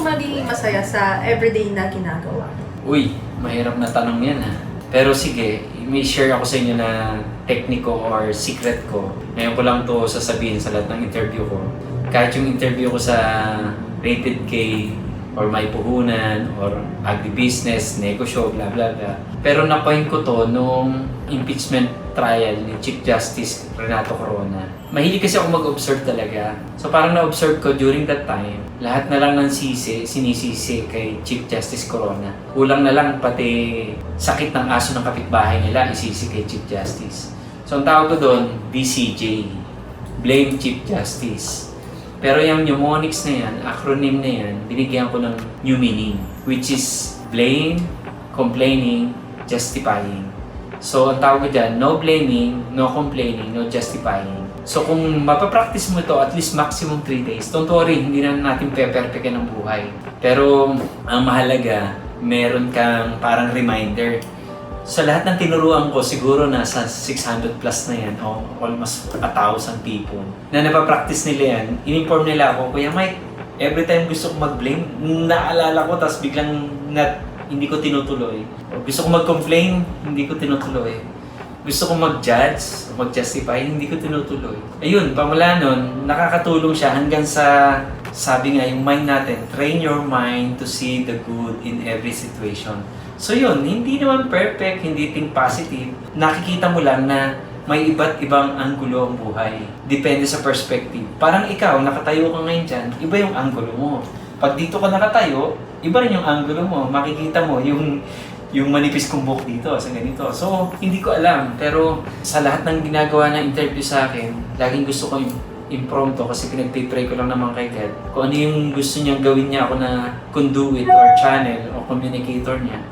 niya sa everyday na ginagawa? Uy, mahirap na tanong yan ha. Pero sige, may share ako sa inyo na tekniko or secret ko. Ngayon ko lang to sasabihin sa lahat ng interview ko. Kahit yung interview ko sa Rated K or May Puhunan or Agribusiness, Negosyo, bla bla bla. Pero na-point ko to nung impeachment trial ni Chief Justice Renato Corona. Mahilig kasi ako mag-observe talaga. So parang na-observe ko during that time, lahat na lang ng sisi, sinisisi kay Chief Justice Corona. Kulang na lang pati sakit ng aso ng kapitbahay nila isisi kay Chief Justice. So ang tawag ko doon, BCJ. Blame Chief Justice. Pero yung mnemonics na yan, acronym na yan, binigyan ko ng new meaning, which is blame, complaining, justifying. So, ang tawag ko dyan, no blaming, no complaining, no justifying. So, kung mapapractice mo ito at least maximum 3 days, don't worry, hindi na natin peperfectin ang buhay. Pero, ang mahalaga, meron kang parang reminder. Sa lahat ng tinuruan ko, siguro nasa 600 plus na yan, o almost 1,000 people, na napapractice nila yan, in-inform nila ako, Kuya Mike, every time gusto ko mag-blame, naalala ko, tapos biglang na, hindi ko tinutuloy. O gusto ko mag-complain, hindi ko tinutuloy. Gusto ko mag-judge, mag-justify, hindi ko tinutuloy. Ayun, pamula nun, nakakatulong siya hanggang sa, sabi nga, yung mind natin, train your mind to see the good in every situation. So yun, hindi naman perfect, hindi think positive. Nakikita mo lang na may iba't ibang anggulo ang buhay. Depende sa perspective. Parang ikaw, nakatayo ka ngayon dyan, iba yung anggulo mo. Pag dito ka nakatayo, iba rin yung anggulo mo. Makikita mo yung yung manipis kong buhok dito sa ganito. So, hindi ko alam. Pero sa lahat ng ginagawa na interview sa akin, laging gusto ko yung impromptu kasi pinagpipray ko lang naman kay God. Kung ano yung gusto niya gawin niya ako na conduit or channel o communicator niya,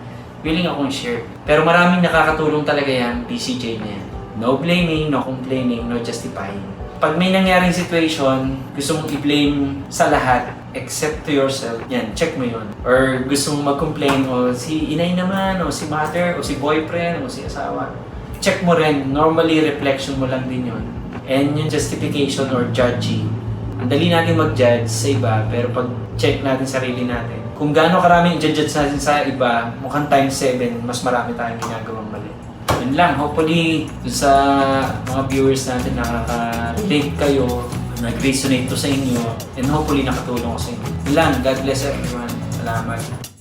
willing akong share. Pero maraming nakakatulong talaga yan, PCJ na yan. No blaming, no complaining, no justifying. Pag may nangyaring situation, gusto mong i-blame sa lahat, except to yourself, yan, check mo yun. Or gusto mong mag-complain, o si inay naman, o si mother, o si boyfriend, o si asawa. Check mo rin, normally reflection mo lang din yun. And yung justification or judging, ang dali natin mag-judge sa iba, pero pag check natin sarili natin, kung gaano karami i-judge natin sa iba, mukhang times 7, mas marami tayong ginagawang mali. Yun lang, hopefully, sa mga viewers natin nakaka-relate kayo, nag-resonate to sa inyo, and hopefully nakatulong ko sa inyo. Yun lang, God bless everyone. Salamat.